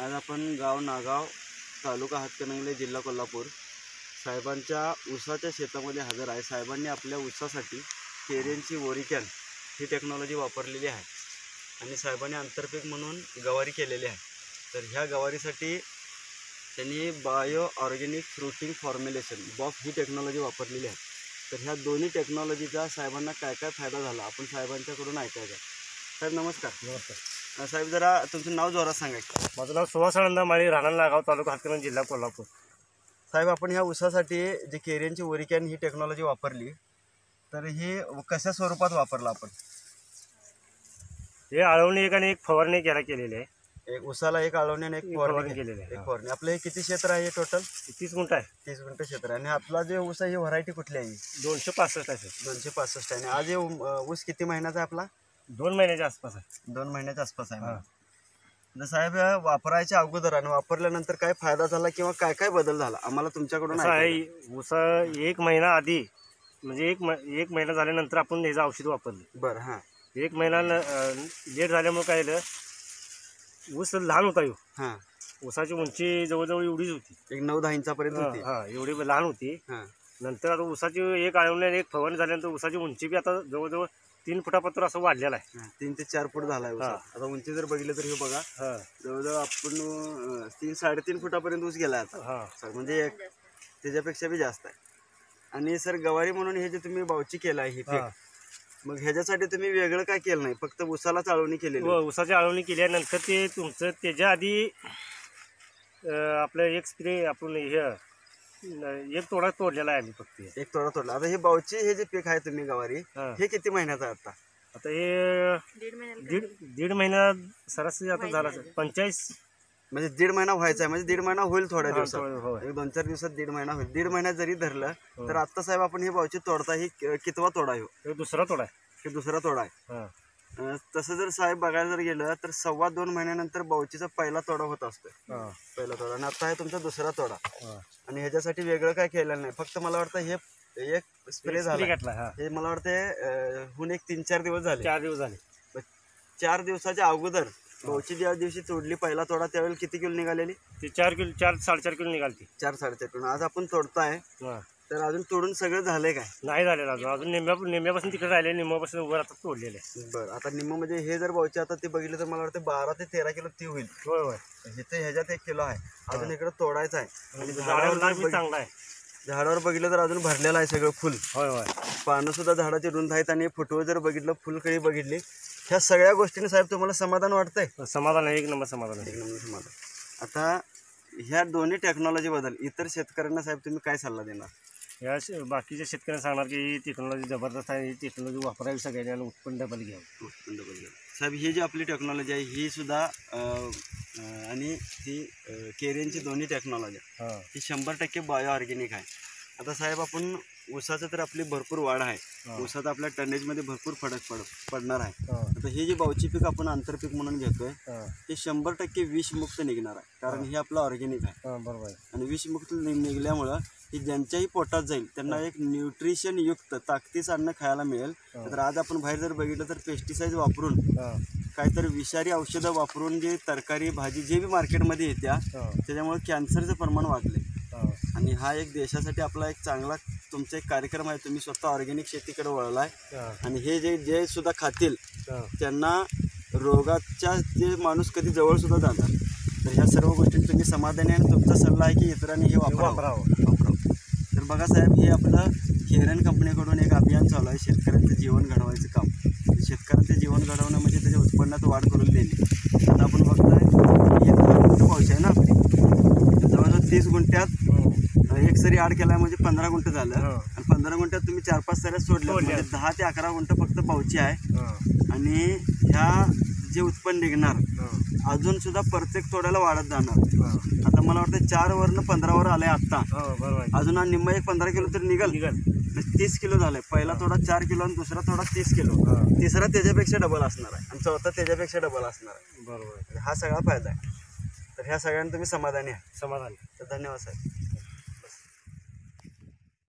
आज आपण गाव नागाव तालुका हातकणंगले जिल्हा कोल्हापूर. साहेबांच्या ऊसाच्या शेतामध्ये हजर आहे. साहेबांनी आपल्या ऊसासाठी केरेंची ओरिकॅन ही टेक्नॉलॉजी वापरलेली आहे. आणि साहेबांनी आंतरपीक म्हणून गवारी केलेली आहे. तर ह्या गवारीसाठी त्यांनी बायो ऑर्गॅनिक फ्रुटिंग फॉर्म्युलेशन बॉफ ही टेक्नॉलॉजी वापरलेली आहे. तर ह्या दोन्ही टेक्नॉलॉजीचा साहेबांना काय काय फायदा झाला? आपण साहेबांच्याकडून ऐकायचा. साहेब नमस्कार. नमस्कार. साहेब जरा तुमचं नाव जोरात सांगा की. माझं नाव सुहास आनंदा माळी राहणार नागाव तालुका हातकणंगले जिल्हा कोल्हापूर साहेब आपण ह्या ऊसासाठी जी केरियनची ओरिकॅन ही टेक्नॉलॉजी वापरली तर ही कशा स्वरूपात वापरला आपण हे आळवणी एक आणि एक फवारणी एक याला केलेली आहे एक ऊसाला एक आळवणी आणि एक फवारणी फवारणी केली. केलेली आहे एक. फवारणी आपलं हे किती क्षेत्र आहे टोटल तीस गुंठ आहे तीस गुंठ क्षेत्र आहे आणि आपला जे ऊस आहे ही व्हरायटी कुठली आहे? दोनशे पासष्ट आहे सर. दोनशे पासष्ट आहे आणि आज हे ऊस किती महिन्याचा आहे आपला दोन महिन्याच्या आसपास आहे. दोन महिन्याच्या आसपास आहे हा. तर साहेब या वापरायच्या अगोदर आणि वापरल्यानंतर काय फायदा झाला किंवा काय काय बदल झाला? आम्हाला तुमच्याकडून असं ऐकायचं आहे ऊसा एक महिना आधी म्हणजे एक म- एक महिना झाल्यानंतर आपण ह्याचं औषध वापरलं. आहे. बरं हां. एक महिना लेट झाल्यामुळे काय झालं ऊस लहान होता येऊ हां. ऊसाची उंची जवळजवळ एवढीच होती. एक नऊ दहा इंचापर्यंत हा होती. हा, एवढी लहान होती. हां. नंतर आता ऊसाची एक आळवणी आणि एक फवारणी झाल्यानंतर ऊसाची उंची बी आता जवळजवळ तीन फुटापत्र असं वाढलेलं आहे. हां, तीन ते चार फूट झाला आहे ऊस. हा. आता उंची जर बघितलं तर हे बघा हा. जवळजवळ आपण अं, तीन साडेतीन फुटापर्यंत ऊस गेला आता. हा. सर म्हणजे एक त्याच्यापेक्षा बी जास्त आहे. आणि सर गवारी म्हणून हे जे तुम्ही बावची केलं आहे हे हा. मग ह्याच्यासाठी तुम्ही वेगळं काय केलं नाही? फक्त ऊसाला चाळवणी केलेली व ऊसाची आळवणी केल्यानंतर ते तुमचं त्याच्या आधी अं, आपलं एक स्प्रे आपण हे अं, एक तोडा तोडलेला आहे आम्ही फक्त एक तोडा तोडला आता हे बावची हे जे पीक आहे तुम्ही गवारी हा. हे किती महिन्याचं आहे आता आता हे दीड दीड महिना सरासरी आता झाला असेल. पंचेचाळीस म्हणजे दीड महिना व्हायचा आहे म्हणजे दीड महिना होईल थोड्या हा, दिवसात होय. एक दोन चार दिवसात दीड महिना होईल दीड महिन्यात जरी धरलं हो. तर आता साहेब आपण हे बावची तोडता ही कितवा तोडा हो? हे दुसरा तोडा आहे हे दुसरा तोडा आहे हा. तसं जर साहेब बघायला जर गेलं तर सव्वा दोन महिन्यानंतर बावचीचा पहिला तोडा होत असतो. पहिला तोडा. आणि आता आहे तुमचा दुसरा तोडा. आणि ह्याच्यासाठी वेगळं काय केलेलं नाही. फक्त मला वाटतं हे एक स्प्रे झाला. हा. मला वाटतं हुन एक तीन चार दिवस झाले. चार दिवस झाले. चार दिवसाच्या अगोदर भाऊची ज्या दिवशी तोडली पहिला तोडा त्यावेळेला किती किलो निघालेली? ते चार किलो चार साडेचार किलो निघालती. चार साडेचार किलो. आज आपण तोडताय. तर अजून तोडून सगळं झालंय काय? नाही झालेलं अजून. अजून निम्म्या निम्म्यापासून तिकडे राहिले निम्म्यापासून वर आता तोडलेले आहे. बरं आता निम्म म्हणजे हे जर भाऊचे आता ते बघितलं तर मला वाटतं बारा ते तेरा किलो ती होईल. होय होय. इथे ह्याच्यात एक किलो आहे. अजून इकडे तोडायचं आहे. आणि झाडावर बी चांगला आहे. झाडावर बघितलं तर अजून भरलेलं आहे सगळं फुल. होय होय. पानं सुद्धा झाडाची रुंद आहेत आणि फुटवं जर बघितलं फुलकळी बघितली ह्या सगळ्या गोष्टीने साहेब तुम्हाला समाधान वाटतंय? समाधान आहे एक नंबर समाधान आहे. एक नंबर समाधान. आता ह्या दोन्ही टेक्नॉलॉजी बद्दल इतर शेतकऱ्यांना साहेब तुम्ही काय सल्ला देणार? या बाकीच्या शेतकऱ्यांना सांगणार की ही टेक्नॉलॉजी जबरदस्त आहे ही टेक्नॉलॉजी वापरावी सगळ्यांनी आणि उत्पन्न डबल घ्यावं. उत्पन्नबद्दल साहेब ही जी आपली टेक्नॉलॉजी आहे ही सुद्धा अं, अं, आणि ही केरियनची दोन्ही टेक्नॉलॉजी हां. ही शंभर टक्के बायो ऑर्गॅनिक आहे. आता साहेब आपण ऊसाचं तर आपली भरपूर वाढ आहे. ऊसात आपल्या टनेजमध्ये भरपूर फरक पड पडणार आहे. हां. आता हे जे बावची पीक आपण आंतरपीक म्हणून घेतोय हां. हे शंभर टक्के विषमुक्त निघणार आहे. कारण हे. आपलं ऑर्गॅनिक आहे. हां बरोबर आहे. आणि विषमुक्त नि- निघल्यामुळं हे ज्यांच्याही पोटात जाईल त्यांना एक न्यूट्रिशन युक्त ताकदीचं अन्न खायला मिळेल. हा. तर आज आपण बाहेर जर बघितलं तर पेस्टिसाईड वापरून हां. काहीतरी विषारी औषधं वापरून जे तरकारी भाजी जे बी मार्केटमध्ये येत्या हां. त्याच्यामुळे कॅन्सरचं प्रमाण वाढले हां. आणि हा एक देशासाठी आपला एक चांगला तुमचा एक कार्यक्रम आहे. तुम्ही स्वतः ऑर्गॅनिक शेतीकडे वळलाय. हां. आणि हे जे जे सुद्धा खातील हां. त्यांना रोगाच्या ते माणूस कधी जवळ सुद्धा जाणार. तर ह्या सर्व गोष्टी तुम्ही समाधानी आणि तुमचा सल्ला आहे की इतरांनी हे वापरावं. बघा साहेब हे आपलं केरन कंपनीकडून एक अभियान चालू आहे शेतकऱ्यांचं जीवन घडवायचं काम. शेतकऱ्यांचं जीवन घडवणं म्हणजे त्याच्या उत्पन्नात वाढ करून देणे. आता आपण बघताय पाऊस आहे ना आपली. जवळजवळ तीस गुंठ्यात हो. एक सरी आड केला म्हणजे पंधरा गुंठ झालं. हा. आणि पंधरा गुंठ्यात तुम्ही चार पाच सऱ्या सोडल्या. म्हणजे दहा ते अकरा गुंठ फक्त पावची आहे. हां. आणि ह्या जे उत्पन्न निघणार अजून सुद्धा प्रत्येक तोड्याला वाढत जाणार. हां. आता मला वाटतं चार वरनं पंधरावर आलंय आत्ता. हो अजून हा निम्मा एक पंधरा किलो तर निघल. निघाल. तीस किलो झालंय. पहिला थोडा चार किलो आणि दुसरा थोडा तीस किलो. हां. तिसरा त्याच्यापेक्षा डबल असणार आहे. आणि चौथा त्याच्यापेक्षा डबल असणार आहे. बरोबर हा सगळा फायदा आहे. तर ह्या सगळ्यांना तुम्ही समाधानी आहे समाधान. तर धन्यवाद साहेब.